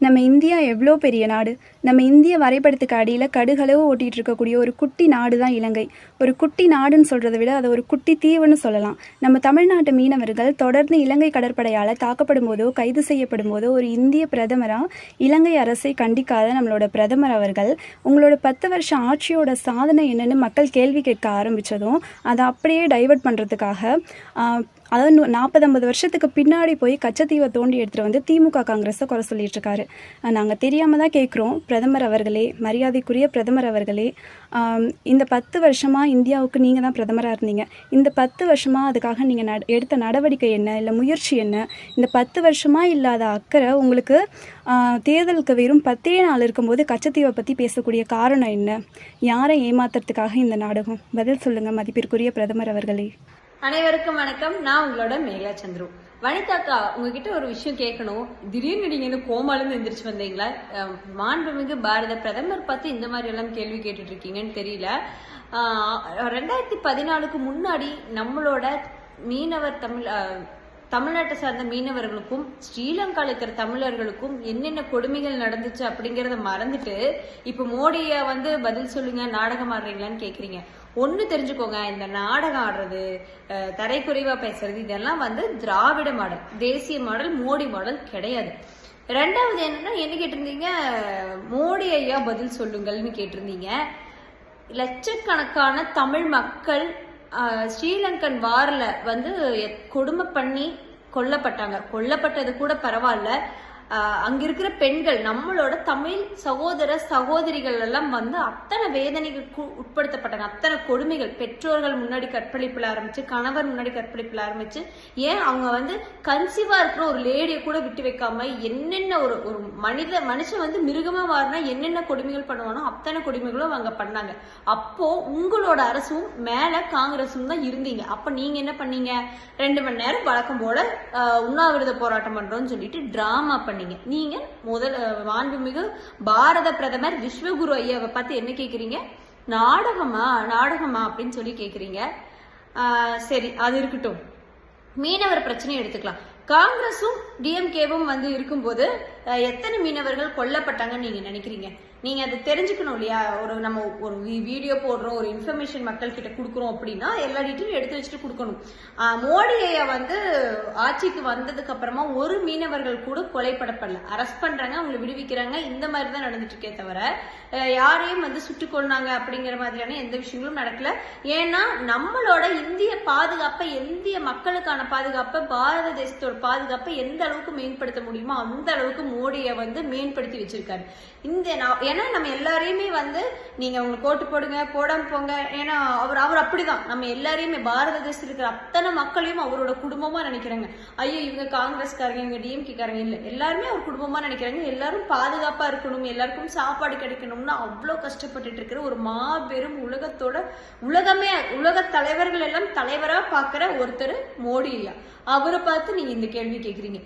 நம்ம இந்தியா எவ்வளோ பெரிய நாடு? நம்ம இந்திய வரைபடத்துக்கு அடியில் கடுகளவு ஓட்டிகிட்டு இருக்கக்கூடிய ஒரு குட்டி நாடு தான் இலங்கை. ஒரு குட்டி நாடுன்னு சொல்கிறத விட அதை ஒரு குட்டி தீவுன்னு சொல்லலாம். நம்ம தமிழ்நாட்டு மீனவர்கள் தொடர்ந்து இலங்கை கடற்படையால் தாக்கப்படும் போதோ கைது செய்யப்படும் போதோ ஒரு இந்திய பிரதமராக இலங்கை அரசை கண்டிக்காத நம்மளோட பிரதமர் அவர்கள் உங்களோட பத்து வருஷம் ஆட்சியோட சாதனை என்னன்னு மக்கள் கேள்வி கேட்க ஆரம்பித்ததும் அதை அப்படியே டைவர்ட் பண்ணுறதுக்காக அதாவது நாற்பது ஐம்பது வருஷத்துக்கு பின்னாடி போய் கச்சத்தீவை தோண்டி எடுத்துகிட்டு வந்து திமுக காங்கிரஸை குறை சொல்லிட்டு இருக்காரு. நாங்கள் தெரியாமல் தான் கேட்குறோம் பிரதமர் அவர்களே மரியாதைக்குரிய பிரதமர் அவர்களே இந்த பத்து வருஷமாக இந்தியாவுக்கு நீங்கள் தான் பிரதமராக இருந்தீங்க. இந்த பத்து வருஷமாக அதுக்காக நீங்கள் நட எடுத்த நடவடிக்கை என்ன? இல்லை முயற்சி என்ன? இந்த பத்து வருஷமாக இல்லாத அக்கறை உங்களுக்கு தேர்தலுக்கு வெறும் பத்தே நாள் இருக்கும்போது கச்சத்தீவை பற்றி பேசக்கூடிய காரணம் என்ன? யாரை ஏமாத்துறதுக்காக இந்த நாடகம்? பதில் சொல்லுங்கள் மதிப்பிற்குரிய பிரதமர் அவர்களே. அனைவருக்கும் வணக்கம். நான் உங்களோட மேகலா சந்துரு. வனிதாக்கா உங்ககிட்ட ஒரு விஷயம் கேட்கணும். திடீர்னு நீங்க இந்த கோமாலேருந்து எந்திரிச்சு வந்தீங்களா? மாண்புமிகு பாரத பிரதமர் பார்த்து இந்த மாதிரி எல்லாம் கேள்வி கேட்டுட்டு இருக்கீங்கன்னு தெரியல. ரெண்டாயிரத்தி பதினாலுக்கு முன்னாடி நம்மளோட மீனவர் தமிழ் தமிழ்நாட்டை சார்ந்த மீனவர்களுக்கும் ஸ்ரீலங்காவில் இருக்கிற தமிழர்களுக்கும் என்னென்ன கொடுமைகள் நடந்துச்சு அப்படிங்கறத மறந்துட்டு இப்ப மோடிய வந்து பதில் சொல்லுங்க நாடகம் ஆடுறீங்களான்னு கேக்குறீங்க. ஒண்ணு தெரிஞ்சுக்கோங்க இந்த நாடகம் ஆடுறது அஹ், தரைக்குறைவா பேசுறது இதெல்லாம் வந்து திராவிட மாடல் தேசிய மாடல் மோடி மாடல் கிடையாது. ரெண்டாவது என்னன்னா என்ன கேட்டிருந்தீங்க? மோடி ஐயா பதில் சொல்லுங்கள்னு கேட்டிருந்தீங்க. லட்சக்கணக்கான தமிழ் மக்கள் ஸ்ரீலங்கன் வார்ல வந்து எத்- கொடுமை பண்ணி கொல்லப்பட்டாங்க. கொல்லப்பட்டது கூட பரவாயில்ல. அங்க இருக்கிற பெண்கள் நம்மளோட தமிழ் சகோதர சகோதரிகள் எல்லாம் வந்து அத்தனை வேதனைகளுக்கு உட்படுத்தப்பட்டாங்க அத்தனை கொடுமைகள். பெற்றோர்கள் முன்னாடி கற்பழிப்புல ஆரம்பிச்சு கணவர் முன்னாடி கற்பழிப்புல ஆரம்பிச்சு ஏன் அவங்க வந்து கன்சீவா இருக்கிற ஒரு லேடியை கூட விட்டு வைக்காம என்னென்ன ஒரு ஒரு மனித மனுஷன் வந்து மிருகமா மாறினா என்னென்ன கொடுமைகள் பண்ணுவானோ அத்தனை கொடுமைகளும் அவங்க பண்ணாங்க. அப்போ உங்களோட அரசும் மேல காங்கிரஸும் தான் இருந்தீங்க. அப்ப நீங்க என்ன பண்ணீங்க? ரெண்டு மணி நேரம் வழக்கம் போல உண்ணாவிரத போராட்டம் பண்றோம்னு சொல்லிட்டு டிராமா பண்ணீங்க. நீங்க முதல் மாண்புமிகு பாரத பிரதமர் விஸ்வகுரு ஐயாவை பார்த்து என்ன கேட்குறீங்க நாடகமா நாடகமா அப்படின்னு சொல்லி கேட்குறீங்க ஆஹ், சரி அது இருக்கட்டும். மீனவர் பிரச்சனையை எடுத்துக்கலாம். காங்கிரஸும் டிஎம்கேவும் வந்து இருக்கும்போது எத்தனை மீனவர்கள் கொல்லப்பட்டாங்கன்னு நீங்க நினைக்கிறீங்க? நீங்க அதை தெரிஞ்சுக்கணும் இல்லையா? ஒரு நம்ம ஒரு வீடியோ போடுறோம் ஒரு இன்ஃபர்மேஷன் மக்கள் கிட்ட கொடுக்குறோம் அப்படின்னா எல்லா டீட்டெயிலும் எடுத்து வச்சுட்டு கொடுக்கணும். மோடியை மோடி ஐயா வந்து ஆட்சிக்கு வந்ததுக்கு அப்புறமா ஒரு மீனவர்கள் கூட கொலைப்படப்படல. அரெஸ்ட் பண்றாங்க அவங்களை விடுவிக்கிறாங்க. இந்த மாதிரி தான் நடந்துட்டு இருக்கே தவிர யாரையும் வந்து சுட்டுக் கொள்ளாங்க அப்படிங்கிற மாதிரியான எந்த விஷயங்களும் நடக்கல. ஏன்னா நம்மளோட இந்திய பாதுகாப்பை இந்திய மக்களுக்கான பாதுகாப்பை பாரத தேசத்தோட பாதுகாப்பை எந்த அளவுக்கு மேம்படுத்த முடியுமோ அந்த அளவுக்கு மோடியை வந்து மேம்படுத்தி வச்சிருக்காரு. இந்த நா- ஏன்னா நம்ம எல்லாரையுமே வந்து நீங்க உங்களுக்கு ஓட்டு போடுங்க போடாம போங்க. ஏன்னா அவர் அவர் அப்படிதான். நம்ம எல்லாரையுமே பாரத தேசத்தில் இருக்கிற அத்தனை மக்களையும் அவரோட குடும்பமா நினைக்கிறாங்க. ஐயோ இவங்க காங்கிரஸ்காரங்க இவங்க டிஎம்கே காரங்க இல்ல. எல்லாருமே அவர் குடும்பமா நினைக்கிறாங்க. எல்லாரும் பாதுகாப்பா இருக்கணும் எல்லாருக்கும் சாப்பாடு கிடைக்கணும்னு அவ்வளோ கஷ்டப்பட்டுட்டு இருக்கிற ஒரு மாபெரும் உலகத்தோட உலகமே உலக தலைவர்கள் எல்லாம் தலைவரா பார்க்குற ஒருத்தர் மோடி ஐயா அவரை பார்த்து நீங்க இந்த கேள்வி கேக்குறீங்க.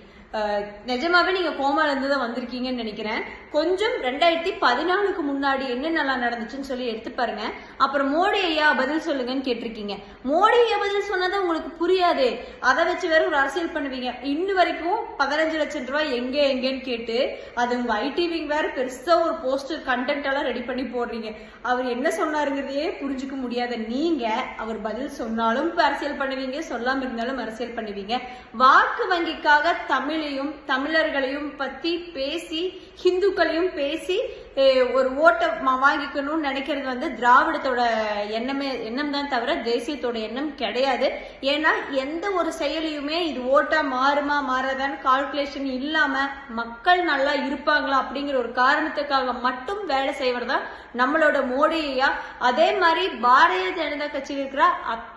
நிஜமாவே நீங்க கோமால இருந்து தான் வந்திருக்கீங்கன்னு நினைக்கிறேன். கொஞ்சம் ரெண்டாயிரத்தி பதினாலுக்கு முன்னாடி என்னென்னலாம் நடந்துச்சுன்னு சொல்லி எடுத்து பாருங்க. அப்புறம் மோடி ஐயா பதில் சொல்லுங்கன்னு கேட்டிருக்கீங்க. மோடி ஐயா பதில் சொன்னதான் உங்களுக்கு புரியாது. அதை வச்சு வேற ஒரு அரசியல் பண்ணுவீங்க. இன்னும் வரைக்கும் பதினஞ்சு லட்சம் ரூபாய் எங்க எங்கன்னு கேட்டு அது உங்க ஐடி விங் வேற பெருசா ஒரு போஸ்டர் கண்டென்ட் எல்லாம் ரெடி பண்ணி போடுறீங்க. அவர் என்ன சொன்னாருங்கிறதையே புரிஞ்சுக்க முடியாத நீங்க அவர் பதில் சொன்னாலும் அரசியல் பண்ணுவீங்க சொல்லாம இருந்தாலும் அரசியல் பண்ணுவீங்க. வாக்கு வங்கிக்காக தமிழ் தமிழையும் தமிழர்களையும் பத்தி பேசி ஹிந்துக்களையும் பேசி ஒரு ஓட்டை வாங்கிக்கணும்னு நினைக்கிறது வந்து திராவிடத்தோட எண்ணமே எண்ணம் தான் தவிர தேசியத்தோட எண்ணம் கிடையாது. ஏன்னா எந்த ஒரு செயலியுமே இது ஓட்டா மாறுமா மாறாதான்னு கால்குலேஷன் இல்லாம மக்கள் நல்லா இருப்பாங்களா அப்படிங்கிற ஒரு காரணத்துக்காக மட்டும் வேலை செய்வதா நம்மளோட மோடியா அதே மாதிரி பாரதிய ஜனதா கட்சியில் இருக்கிற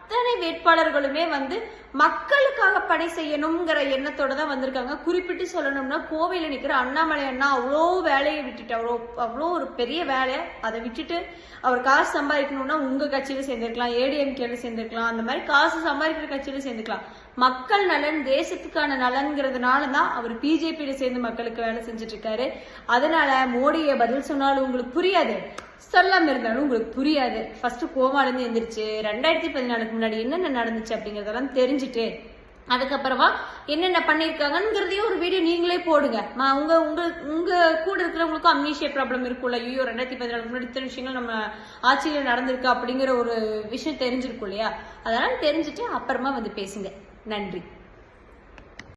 அத்தனை வேட்பாளர்களுமே வந்து மக்களுக்காக பணி செய்யணுங்கிற எண்ணத்தோட தான் வந்திருக்காங்க. குறிப்பிட்டு சொல்லணும்னா கோவையில் நிற்கிற அண்ணாமலை அண்ணா அவ்வளோ வேலையை விட்டுட்டு அவ்வளோ அவ்வளோ ஒரு பெரிய வேலை அதை விட்டுட்டு அவர் காசு சம்பாதிக்கணும்னா உங்கள் கட்சியில சேர்ந்துருக்கலாம் ஏடிஎம்கேல சேர்ந்துருக்கலாம் அந்த மாதிரி காசு சம்பாதிக்கிற கட்சியில சேர்ந்துக்கலாம். மக்கள் நலன் தேசத்துக்கான நலன்கிறதுனால தான் அவர் பிஜேபியில சேர்ந்து மக்களுக்கு வேலை செஞ்சுட்டு இருக்காரு அதனால மோடியை பதில் சொன்னாலும் உங்களுக்கு புரியாது. சொல்லாம இருந்தாலும் உங்களுக்கு புரியாது. ஃபர்ஸ்ட் கோமாலேருந்து எந்திரிச்சு ரெண்டாயிரத்தி பதினாலுக்கு முன்னாடி என்னென்ன நடந்துச்சு அப்படிங்கறதெல்லாம் தெரிஞ்சுட்டு அதுக்கப்புறமா என்னென்ன பண்ணியிருக்காங்கங்கிறதையும் ஒரு வீடியோ நீங்களே போடுங்க. உங்க உங்க உங்க கூட இருக்கிறவங்களுக்கும் அம்னீஷிய ப்ராப்ளம் இருக்கும்ல. ஐயோ ரெண்டாயிரத்தி பதினாலு முன்னாடி இத்தனை விஷயங்கள் நம்ம ஆட்சியில நடந்திருக்கு அப்படிங்கிற ஒரு விஷயம் தெரிஞ்சிருக்கும் இல்லையா? அதனால தெரிஞ்சுட்டு அப்புறமா வந்து பேசுங்க. நன்றி.